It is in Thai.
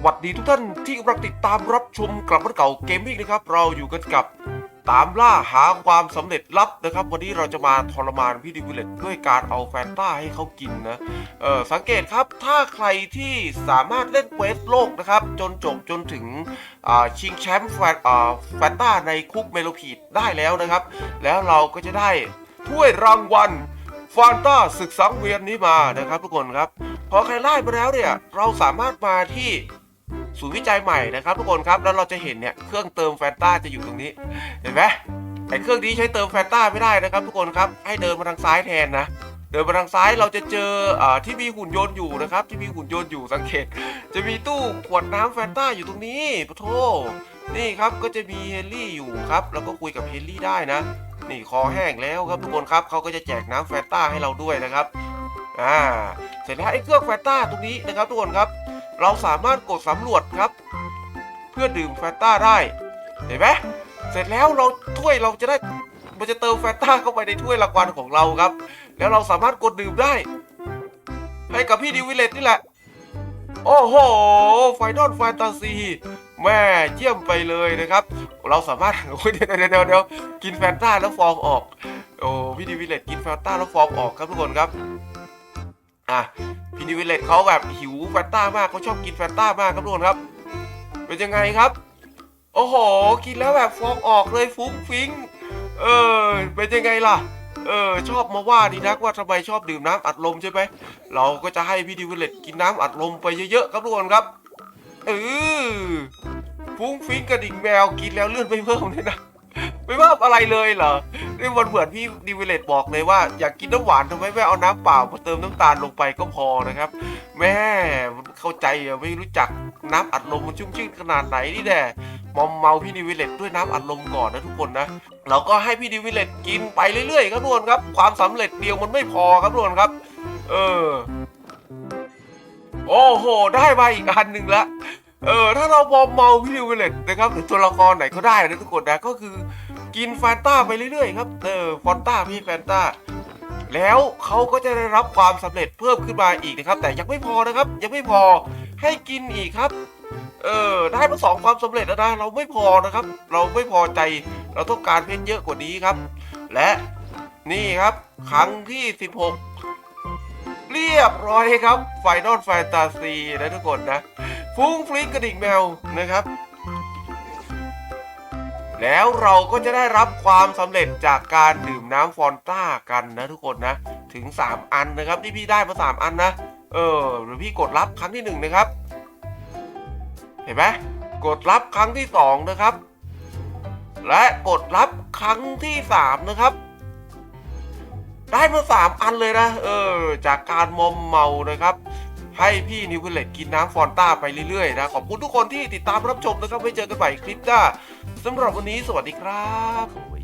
สวัสดีทุกท่านที่กำลังติดตามรับชมกลับมาเก่าเกมมิ่งนะครับ เราอยู่กันกับตามล่าหาความสำเร็จลับนะครับ วันนี้เราจะมาทรมานพี่ดิวิเลตด้วยการเอาแฟนต้าให้เขากินนะเออสังเกตครับถ้าใครที่สามารถเล่นเควสโลกนะครับ จนจบจนถึงชิงแชมป์แฟนอ่าแฟนต้าในคุกเมโลพีดได้แล้วนะครับ แล้วเราก็จะได้ถ้วยรางวัลฟานต้าศึกสังเวียนนี้มานะครับทุกคนครับ พอใครไล่มาแล้วเนี่ย เราสามารถมาที่ ศูนย์วิจัยใหม่นะครับทุกคนครับแล้วเราจะเห็นเนี่ยเครื่องเติมแฟนต้าจะอยู่ตรงนี้เห็นไหมไอ้เครื่องนี้ใช้เติมแฟนต้าไม่ได้นะครับ ทุกคนครับให้เดินมาทางซ้ายแทนนะเดินมาทางซ้ายเราจะเจออาที่มีหุ่นยนต์อยู่นะครับ ที่มีหุ่นยนต์อยู่สังเกต จะมีตู้ขวดน้ำแฟนต้าอยู่ตรงนี้ปะโทนี่ครับก็จะมีเฮนรี่อยู่ครับแล้วก็คุยกับเฮนรี่ได้นะ นี่คอแห้งแล้วครับทุกคนครับเขาก็จะแจกน้ำแฟนต้าให้เราด้วยนะครับอ่าเสร็จแล้วไอ้เครื่องแฟนต้าตรงนี้นะครับทุกคนครับ เราสามารถกดสำรวจครับ เพื่อดื่มแฟนต้าได้ เห็นไหมเสร็จแล้วเราถ้วยเราจะได้มันจะเติมแฟนต้าเข้าไปในถ้วยรางวัลของเราครับ แล้วเราสามารถกดดื่มได้ ให้กับพี่ดิวิเลตนี่แหละ โอ้โหไฟนอลแฟนตาซีแม่เยี่ยมไปเลยนะครับ เราสามารถโอ้ยเดี๋ยวเดี๋ยวเดี๋ยวเดี๋ยวกินแฟนต้าแล้วฟองออกโอ้พี่ดิวิเลตกินแฟนต้าแล้วฟองออกครับทุกคนครับอะ พี่ดิวิเลตเขาแบบหิวแฟนต้ามากเขาชอบกินแฟนต้ามากครับทุกคนครับ เป็นยังไงครับ โอ้โห กินแล้วแบบฟองออกเลยฟุ้งฟิ้ง เออ เป็นยังไงล่ะ เออ ชอบมาว่าดีนักว่าทำไมชอบดื่มน้ำอัดลมใช่ไหม เราก็จะให้พี่ดิวิเลตกินน้ำอัดลมไปเยอะๆครับทุกคนครับ เออ ฟุ้งฟิ้งกระดิ่งแมวกินแล้วเลื่อนไม่เพิ่มเลยนะ ไม่เพิ่มอะไรเลยเหรอ นี่มันเหมือนพี่ดิวิเลตบอกเลยว่าอยากกินน้ำหวานทำไมไม่เอาน้ำเปล่ามาเติมน้ำตาลลงไปก็พอนะครับ แม่เข้าใจอะไม่รู้จักน้ำอัดลมมันชุ่มชื่นขนาดไหนนี่แน่มอมเมาพี่ดิวิเลตด้วยน้ำอัดลมก่อนนะทุกคนนะเราก็ให้พี่ดิวิเลตกินไปเรื่อยๆครับทุกคนครับ ความสำเร็จเดียวมันไม่พอครับทุกคนครับ เออ โอ้โห ได้มาอีกอันหนึ่งละ เออถ้าเรามอมเมาพี่ดิวิเลตนะครับหรือตัวละครไหนก็ได้นะทุกคนนะก็คือกินแฟนต้าไปเรื่อยๆครับเออฟอนต้าพี่แฟนต้าแล้วเขาก็จะได้รับความสำเร็จเพิ่มขึ้นมาอีกนะครับ แต่ยังไม่พอนะครับ ยังไม่พอให้กินอีกครับ เออได้มาสองความสำเร็จแล้วนะเราไม่พอนะครับ เราไม่พอใจเราต้องการเพชรเยอะกว่านี้ครับ และนี่ครับครั้งที่ 16 เรียบร้อยครับไฟนอลแฟนตาซีนะทุกคนนะ ฟุ้งฟลิกกระดิ่งแมวนะครับ แล้วเราก็จะได้รับความสำเร็จจากการดื่มน้ำฟอนต้ากันนะทุกคนนะ ถึง 3 อันนะครับที่พี่ได้มา 3 อันนะ เออ หรือพี่กดรับครั้งที่ 1 นะครับ เห็นไหมกดรับครั้งที่ 2 นะครับ และกดรับครั้งที่ 3 นะครับได้มา3อันเลยนะ เออ จากการมอมเมานะครับ ให้พี่นิวเลตกินน้ำฟอนต้าไปเรื่อยๆนะ ขอบคุณทุกคนที่ติดตามรับชมนะครับไว้เจอกันใหม่คลิปหน้าสำหรับวันนี้สวัสดีครับ